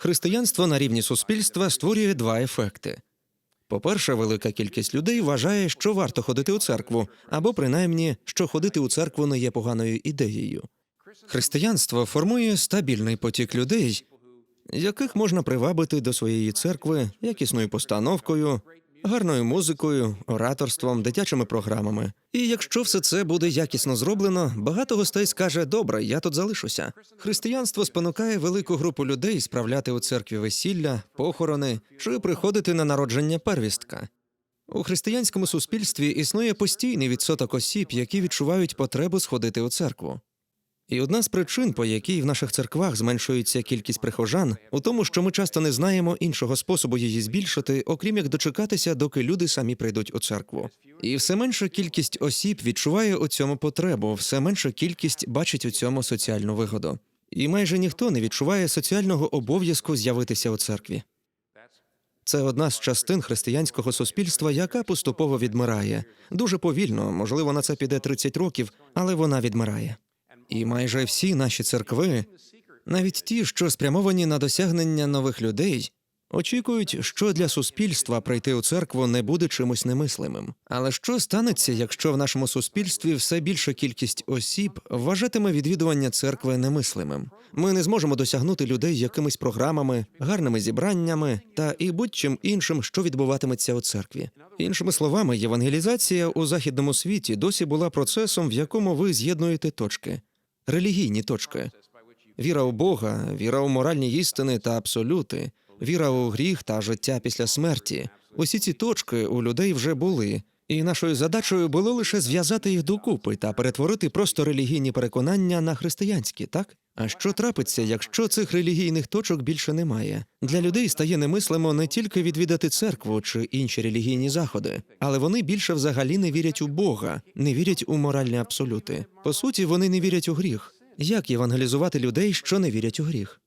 Християнство на рівні суспільства створює два ефекти. По-перше, велика кількість людей вважає, що варто ходити у церкву, або принаймні, що ходити у церкву не є поганою ідеєю. Християнство формує стабільний потік людей, яких можна привабити до своєї церкви якісною постановкою, гарною музикою, ораторством, дитячими програмами. І якщо все це буде якісно зроблено, багато гостей скаже: добре, я тут залишуся. Християнство спонукає велику групу людей справляти у церкві весілля, похорони чи приходити на народження первістка. У християнському суспільстві існує постійний відсоток осіб, які відчувають потребу сходити у церкву. І одна з причин, по якій в наших церквах зменшується кількість прихожан, у тому, що ми часто не знаємо іншого способу її збільшити, окрім як дочекатися, доки люди самі прийдуть у церкву. І все менша кількість осіб відчуває у цьому потребу, все менша кількість бачить у цьому соціальну вигоду. І майже ніхто не відчуває соціального обов'язку з'явитися у церкві. Це одна з частин християнського суспільства, яка поступово відмирає. Дуже повільно, можливо, на це піде 30 років, але вона відмирає. І майже всі наші церкви, навіть ті, що спрямовані на досягнення нових людей, очікують, що для суспільства прийти у церкву не буде чимось немислимим. Але що станеться, якщо в нашому суспільстві все більша кількість осіб вважатиме відвідування церкви немислимим? Ми не зможемо досягнути людей якимись програмами, гарними зібраннями та і будь-чим іншим, що відбуватиметься у церкві. Іншими словами, євангелізація у західному світі досі була процесом, в якому ви з'єднуєте точки, релігійні точки. Віра у Бога, віра у моральні істини та абсолюти, віра у гріх та життя після смерті. Усі ці точки у людей вже були, і нашою задачею було лише зв'язати їх докупи та перетворити просто релігійні переконання на християнські, так? А що трапиться, якщо цих релігійних точок більше немає? Для людей стає немислимо не тільки відвідати церкву чи інші релігійні заходи, але вони більше взагалі не вірять у Бога, не вірять у моральні абсолюти. По суті, вони не вірять у гріх. Як євангелізувати людей, що не вірять у гріх?